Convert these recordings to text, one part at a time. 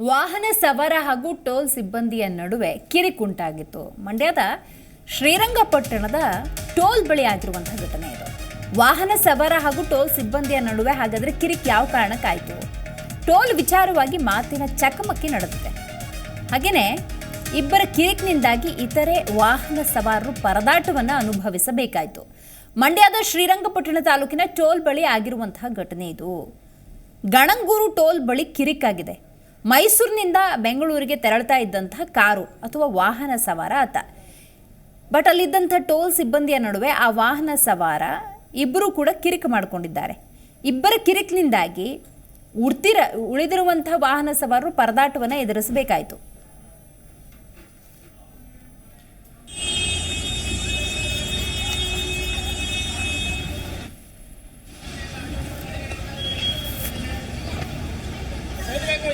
ವಾಹನ ಸವಾರ ಹಾಗೂ ಟೋಲ್ ಸಿಬ್ಬಂದಿಯ ನಡುವೆ ಕಿರಿಕುಂಟಾಗಿತ್ತು ಮಂಡ್ಯದ ಶ್ರೀರಂಗಪಟ್ಟಣದ ಟೋಲ್ ಬಳಿ ಆಗಿರುವಂತಹ ಘಟನೆ ಇದು. ವಾಹನ ಸವಾರ ಹಾಗೂ ಟೋಲ್ ಸಿಬ್ಬಂದಿಯ ನಡುವೆ ಹಾಗಾದ್ರೆ ಕಿರಿಕ್ ಯಾವ ಕಾರಣಕ್ಕಾಯಿತು? ಟೋಲ್ ವಿಚಾರವಾಗಿ ಮಾತಿನ ಚಕಮಕಿ ನಡೆದಿದೆ. ಹಾಗೆಯೇ ಇಬ್ಬರ ಕಿರಿಕ್ನಿಂದಾಗಿ ಇತರೆ ವಾಹನ ಸವಾರರು ಪರದಾಟವನ್ನು ಅನುಭವಿಸಬೇಕಾಯಿತು. ಮಂಡ್ಯದ ಶ್ರೀರಂಗಪಟ್ಟಣ ತಾಲೂಕಿನ ಟೋಲ್ ಬಳಿ ಆಗಿರುವಂತಹ ಘಟನೆ ಇದು. ಗಣಂಗೂರು ಟೋಲ್ ಬಳಿ ಕಿರಿಕಾಗಿದೆ. ಮೈಸೂರಿನಿಂದ ಬೆಂಗಳೂರಿಗೆ ತೆರಳ್ತಾ ಇದ್ದಂತಹ ಕಾರು ಅಥವಾ ವಾಹನ ಸವಾರ ಆತ. ಬಟ್ ಅಲ್ಲಿದ್ದಂಥ ಟೋಲ್ ಸಿಬ್ಬಂದಿಯ ನಡುವೆ ಆ ವಾಹನ ಸವಾರ ಇಬ್ಬರು ಕೂಡ ಕಿರಿಕ್ ಮಾಡಿಕೊಂಡಿದ್ದಾರೆ. ಇಬ್ಬರ ಕಿರಿಕ್ನಿಂದಾಗಿ ಉಡ್ತಿರ ಉಳಿದಿರುವಂಥ ವಾಹನ ಸವಾರರು ಪರದಾಟವನ್ನು ಎದುರಿಸಬೇಕಾಯಿತು ಅದೇ ಕೆಲಸ ನನಗೆ ಆಗಿದೆ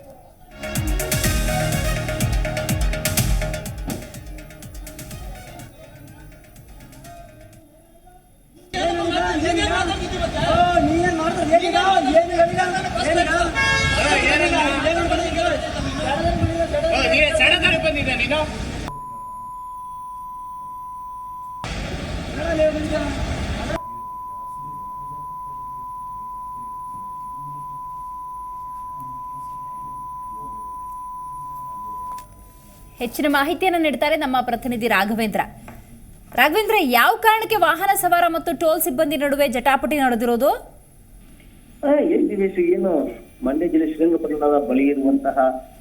ನೀನ್ ಮಾಡ್ತಾರೆ ಏನೀಗ ಏನು ಹೇಳಿಲ್ಲ. ಏನಿಲ್ಲ. ಸಡನ್ ಬಂದಿದ್ದೆ ನೀನು ಹೆಚ್ಚಿನ ಮಾಹಿತಿಯನ್ನು ನೀಡ್ತಾರೆ ನಮ್ಮ ಪ್ರತಿನಿಧಿ ರಾಘವೇಂದ್ರ. ರಾಘವೇಂದ್ರ, ಯಾವ ಕಾರಣಕ್ಕೆ ವಾಹನ ಸವಾರ ಮತ್ತು ಟೋಲ್ ಸಿಬ್ಬಂದಿ ನಡುವೆ ಜಟಾಪಟಿ ನಡೆದಿರೋದು ಏನ್ ಮಂಡ್ಯ ಜಿಲ್ಲೆ ಶ್ರೀರಂಗಪಟ್ಟಣದ ಬಳಿ ಇರುವಂತಹ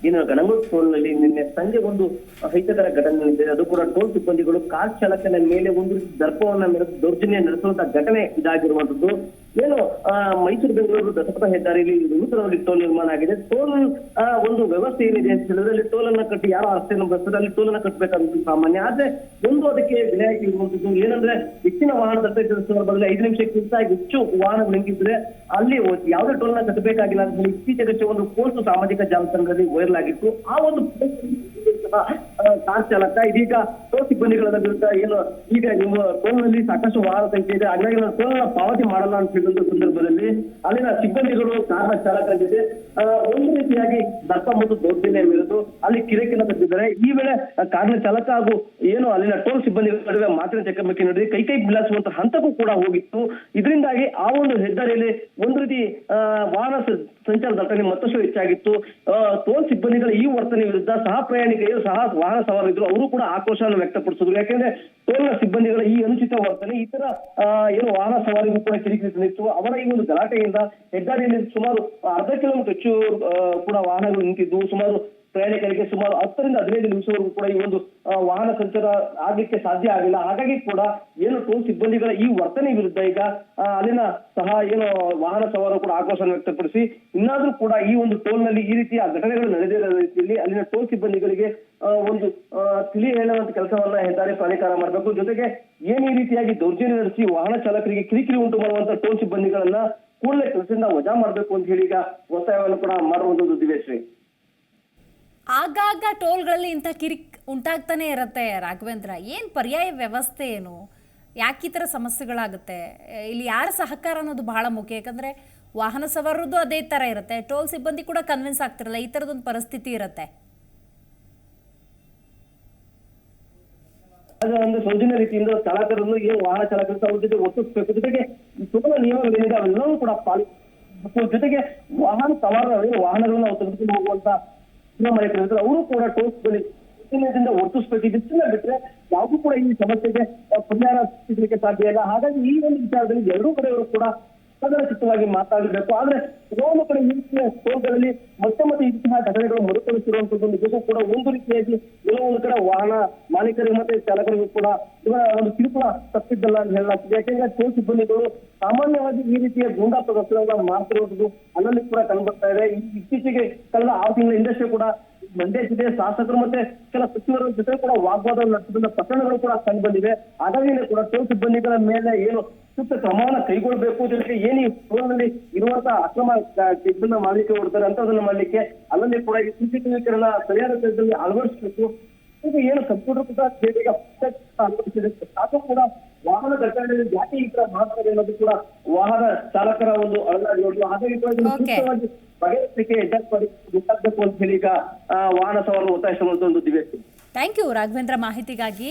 ಏನು ಗಣಗೂರು ಟೋಲ್ನಲ್ಲಿ ನಿನ್ನೆ ಸಂಜೆ ಒಂದು ಅಹಿತಕರ ಘಟನೆ ನಡೆದಿದೆ. ಅದು ಕೂಡ ಟೋಲ್ ಸಿಬ್ಬಂದಿಗಳು ಕಾರ್ ಚಾಲಕನ ಮೇಲೆ ಒಂದು ದರ್ಪವನ್ನ ದೌರ್ಜನ್ಯ ನಡೆಸುವಂತಹ ಘಟನೆ ಇದಾಗಿರುವಂತದ್ದು ಏನು ಆ, ಮೈಸೂರು ಬೆಂಗಳೂರು ದಸಪಥ ಹೆದ್ದಾರಿಯಲ್ಲಿ ನೂತನವಾಗಿ ಟೋಲ್ ನಿರ್ಮಾಣ ಆಗಿದೆ. ಟೋಲ್ ಒಂದು ವ್ಯವಸ್ಥೆ ಏನಿದೆ ಅಂತ ಹೇಳಿದ್ರೆ ಅಲ್ಲಿ ಟೋಲ್ ಅನ್ನ ಕಟ್ಟಿ ಯಾರು ರಸ್ತೆಯನ್ನು ಬರ್ತಾರೆ ಅಲ್ಲಿ ಟೋಲ್ ಅನ್ನ ಕಟ್ಟಬೇಕಾದಂತ ಸಾಮಾನ್ಯ. ಆದ್ರೆ ಒಂದು ಅದಕ್ಕೆ ವಿನಾಯಿತಿ ಇರುವಂತದ್ದು ಏನಂದ್ರೆ ಹೆಚ್ಚಿನ ವಾಹನ ದಟ್ಟ ಸಂದರ್ಭದಲ್ಲಿ ಐದು ನಿಮಿಷಕ್ಕಿಂತ ಹೆಚ್ಚು ವಾಹನ ನಿಂತಿದ್ರೆ ಅಲ್ಲಿ ಯಾವುದೇ ಟೋಲ್ ಅನ್ನ ಕಟ್ಟಬೇಕಾಗಿಲ್ಲ ಅಂತ ಹೇಳಿ ಇತ್ತೀಚೆಗೆ ಒಂದು ಪೋಸ್ಟ್ ಸಾಮಾಜಿಕ ಜಾಲತಾಣದಲ್ಲಿ ವೈರಲ್ ಆಗಿತ್ತು. ಆ ಒಂದು ಕಾರ್ ಚಾಲಕ ಇದೀಗ ಟೋಲ್ ಸಿಬ್ಬಂದಿಗಳ ವಿರುದ್ಧ ಏನು? ಈಗ ನಿಮ್ಮ ಟೋಲ್ನಲ್ಲಿ ಸಾಕಷ್ಟು ವಾಹನ ಸಂಖ್ಯೆ ಇದೆ. ಹಾಗಾಗಿ ಟೋಲ್ ಪಾವತಿ ಮಾಡಲ್ಲ ಅಂತ ಸಂದರ್ಭದಲ್ಲಿ ಅಲ್ಲಿನ ಸಿಬ್ಬಂದಿಗಳು ಕಾರ್ನ ಚಾಲಕರ ಜೊತೆ ಒಂದು ರೀತಿಯಾಗಿ ದಪ್ಪ ಮತ್ತು ದೌರ್ಜನ್ಯ ಅಲ್ಲಿ ಕಿರಿಕಿನ ತಪ್ಪಿದ್ದಾರೆ ಈ ವೇಳೆ ಕಾರ್ ಕಾರ್ನ ಚಾಲಕ ಹಾಗೂ ಏನು ಅಲ್ಲಿನ ಟೋಲ್ ಸಿಬ್ಬಂದಿಗಳ ನಡುವೆ ಮಾತಿನ ಚಕಮಕಿ ನಡೆದಿ ಕೈ ಕೈ ಬಿಲಾಸುವಂತ ಹಂತಕ್ಕೂ ಕೂಡ ಹೋಗಿತ್ತು. ಇದರಿಂದಾಗಿ ಆ ಒಂದು ಹೆದ್ದಾರಿಯಲ್ಲಿ ಒಂದು ರೀತಿ ವಾಹನ ಸಂಚಾರ ದಟ್ಟಣೆ ಮತ್ತಷ್ಟು ಹೆಚ್ಚಾಗಿತ್ತು. ಟೋಲ್ ಸಿಬ್ಬಂದಿಗಳ ಈ ವರ್ತನೆ ವಿರುದ್ಧ ಸಹ ಪ್ರಯಾಣಿಕರು ಸಹ ವಾಹನ ಸವಾರಿದ್ರು ಅವರು ಕೂಡ ಆಕ್ರೋಶವನ್ನು ವ್ಯಕ್ತಪಡಿಸಿದ್ರು. ಯಾಕೆಂದ್ರೆ ಟೋಲ್ನ ಸಿಬ್ಬಂದಿಗಳ ಈ ಅನುಚಿತ ವರ್ತನೆ ಇತರ ಏನು ವಾಹನ ಸವಾರಿಗೂ ಕೂಡ ಕಿರಿಕಿರಿ ತಂದಿತ್ತು. ಅವರ ಈ ಒಂದು ಗಲಾಟೆಯಿಂದ ಹೆದ್ದಾರಿಯಲ್ಲಿ ಸುಮಾರು ಅರ್ಧ ಕಿಲೋಮೀಟರ್ ಹೆಚ್ಚು ಕೂಡ ವಾಹನಗಳು ನಿಂತಿದ್ದು. ಸುಮಾರು ಪ್ರಯಾಣಿಕರಿಗೆ ಸುಮಾರು ಹತ್ತರಿಂದ ಹದಿನೈದು ನಿಮಿಷವರೆಗೂ ಕೂಡ ಈ ಒಂದು ವಾಹನ ಸಂಚಾರ ಆಗ್ಲಿಕ್ಕೆ ಸಾಧ್ಯ ಆಗಿಲ್ಲ. ಹಾಗಾಗಿ ಕೂಡ ಏನು ಟೋಲ್ ಸಿಬ್ಬಂದಿಗಳ ಈ ವರ್ತನೆ ವಿರುದ್ಧ ಈಗ ಅಲ್ಲಿನ ಸಹ ಏನು ವಾಹನ ಸವಾರರು ಕೂಡ ಆಕ್ರೋಶ ವ್ಯಕ್ತಪಡಿಸಿ, ಇನ್ನಾದ್ರೂ ಕೂಡ ಈ ಒಂದು ಟೋಲ್ನಲ್ಲಿ ಈ ರೀತಿಯ ಘಟನೆಗಳು ನಡೆದಿರೋ ರೀತಿಯಲ್ಲಿ ಅಲ್ಲಿನ ಟೋಲ್ ಸಿಬ್ಬಂದಿಗಳಿಗೆ ಒಂದು ತಿಳಿ ಹೇಳುವಂತ ಕೆಲಸವನ್ನ ಹೆದ್ದಾರಿ ಪ್ರಾಧಿಕಾರ ಮಾಡಬೇಕು. ಜೊತೆಗೆ ಏನ್ ಈ ರೀತಿಯಾಗಿ ದೌರ್ಜನ್ಯ ನಡೆಸಿ ವಾಹನ ಚಾಲಕರಿಗೆ ಕಿರಿಕಿರಿ ಉಂಟು ಮಾಡುವಂತ ಟೋಲ್ ಸಿಬ್ಬಂದಿಗಳನ್ನ ಕೂಡಲೇ ಕೆಲಸದಿಂದ ವಜಾ ಮಾಡಬೇಕು ಅಂತ ಹೇಳಿ ಈಗ ಒತ್ತಾಯವನ್ನು ಕೂಡ ಮಾಡುವಂತದ್ದು ದಿವೇಶ್ರೀ ಆಗಾಗ ಟೋಲ್ಗಳಲ್ಲಿ ಇಂಥ ಕಿರಿಕ್ ಉಂಟಾಗ್ತಾನೆ ಇರತ್ತೆ ರಾಘವೇಂದ್ರ. ಏನು ಪರ್ಯಾಯ ವ್ಯವಸ್ಥೆ ಏನು? ಯಾಕೆ ಈ ಥರ ಸಮಸ್ಯೆಗಳಾಗುತ್ತೆ? ಇಲ್ಲಿ ಯಾರ ಸಹಕಾರ ಅನ್ನೋದು ಬಹಳ ಮುಖ್ಯ. ಯಾಕಂದ್ರೆ ವಾಹನ ಸವಾರದ್ದು ಅದೇ ಥರ ಇರುತ್ತೆ. ಟೋಲ್ ಸಿಬ್ಬಂದಿ ಕೂಡ ಕನ್ವಿನ್ಸ್ ಆಗ್ತಿರಲ್ಲ, ಈ ಥರದೊಂದು ಪರಿಸ್ಥಿತಿ ಇರುತ್ತೆ. ಅದು ಒಂದು ಸೌಜನ್ಯ ರೀತಿಯಿಂದ ಚಾಲಕರನ್ನು ಏನು ವಾಹನ ಚಾಲಕರು ಅವ್ರ ಜೊತೆ ಒತ್ತಿಸ್ಬೇಕು ಜೊತೆಗೆ ಸುಗಮ ನಿಯಮಗಳೇನಿದೆ ಅವೆಲ್ಲವೂ ಕೂಡ ಪಾಲಿಸಬೇಕು ಜೊತೆಗೆ ವಾಹನ ಸವಾರರು ವಾಹನಗಳನ್ನ ಅವ್ರು ತೆಗೆದುಕೊಂಡು ಹೋಗುವಂತ ಇರ್ತಾರೆ ಅವರು ಕೂಡ ಟೋಲ್ಸ್ಗಳಲ್ಲಿ ಹೆಚ್ಚಿನದಿಂದ ಒಟ್ಟಿಸ್ಬೇಕು ಇದನ್ನ ಬಿಟ್ರೆ ಯಾವ್ದು ಕೂಡ ಈ ಸಮಸ್ಯೆಗೆ ಪರಿಹಾರ ಸಿಗಲಿಕ್ಕೆ ಸಾಧ್ಯ ಇಲ್ಲ. ಹಾಗಾಗಿ ಈ ಒಂದು ವಿಚಾರದಲ್ಲಿ ಎರಡೂ ಕಡೆಯವರು ಕೂಡ ಚಿತ್ತವಾಗಿ ಮಾತಾಡಬೇಕು ಆದ್ರೆ ಕೆಲವೊಂದು ಕಡೆ ಈ ರೀತಿಯ ಮತ್ತೆ ಮತ್ತೆ ಇಂತಹ ಘಟನೆಗಳು ಮರುಕಳಿಸಿರುವಂತದ್ದು ನಿಜಕ್ಕೂ ಕೂಡ ಒಂದು ರೀತಿಯಾಗಿ ಕೆಲವೊಂದು ಕಡೆ ವಾಹನ ಮಾಲೀಕರಿಗೆ ಮತ್ತೆ ಚಾಲಕರಿಗೂ ಕೂಡ ಇವರ ಒಂದು ಕಿರುಕುಳ ತಪ್ಪಿದ್ದಲ್ಲ ಅಂತ ಹೇಳಲಾಗ್ತದೆ. ಯಾಕೆಂದ್ರೆ ಟೋಲ್ ಸಿಬ್ಬಂದಿಗಳು ಸಾಮಾನ್ಯವಾಗಿ ಈ ರೀತಿಯ ಗೂಂಡಾ ಪ್ರದರ್ಶನಗಳನ್ನ ಮಾಡ್ತಿರೋದು ಅಲ್ಲಲ್ಲಿ ಕೂಡ ಕಂಡು ಬರ್ತಾ ಇದೆ ಇತ್ತೀಚೆಗೆ ಕಳೆದ ಆರು ತಿಂಗಳ ಹಿಂದಷ್ಟೇ ಕೂಡ ಮಂಡ್ಯ ಜಿಲ್ಲೆಯ ಶಾಸಕರು ಮತ್ತೆ ಕೆಲ ಸಚಿವರ ಜೊತೆ ಕೂಡ ವಾಗ್ವಾದ ನಡೆಸಿದ ಪ್ರಕರಣಗಳು ಕೂಡ ಕಂಡು ಬಂದಿವೆ. ಹಾಗಾಗಿ ಕೂಡ ಟೋಲ್ ಸಿಬ್ಬಂದಿಗಳ ಮೇಲೆ ಏನು ಸೂಕ್ತ ಕ್ರಮವನ್ನ ಕೈಗೊಳ್ಳಬೇಕು ಜೊತೆಗೆ ಏನು ಈ ಟೋಲ್ನಲ್ಲಿ ಇರುವಂತಹ ಅಕ್ರಮ ಕ- ಮಾಡಲಿಕ್ಕೆ ಅಂತ ಅಂತದನ್ನ ಮಾಡ್ಲಿಕ್ಕೆ ಅಲ್ಲಲ್ಲಿ ಕೂಡ ಈ ಸಿಸಿಟಿವಿ ಸರಿಯಾದ ಸ್ಥಳದಲ್ಲಿ ಅಳವಡಿಸಬೇಕು. ಈಗ ಏನು ಕಂಪ್ಯೂಟರ್ ಕೂಡ ಬೇಗ ಅಳವಡಿಸಿದೆ ಅದು ಕೂಡ ವಾಹನ ದಟ್ಟಣೆಯಲ್ಲಿ ಜಾತಿ ಈ ತರ ಮಾಡ್ತಾರೆ ಅನ್ನೋದು ಕೂಡ ವಾಹನ ಚಾಲಕರ ಒಂದು ಅಳಲಾಡಿರೋದು ಹಾಗಾಗಿ ಕೂಡ ಇದನ್ನು. ಸೂಕ್ತವಾಗಿ ಬಗೆಹರಿಸಲಿಕ್ಕೆ ಗೊತ್ತಾಗಬೇಕು ಅಂತ ಹೇಳಿ ಈಗ ಆ, ವಾಹನ ಸವಾಲು ಒತ್ತಾಯಿಸುವಂತ ಒಂದು ದಿವ್ಯ. ಥ್ಯಾಂಕ್ ಯು ರಾಘವೇಂದ್ರ ಮಾಹಿತಿಗಾಗಿ.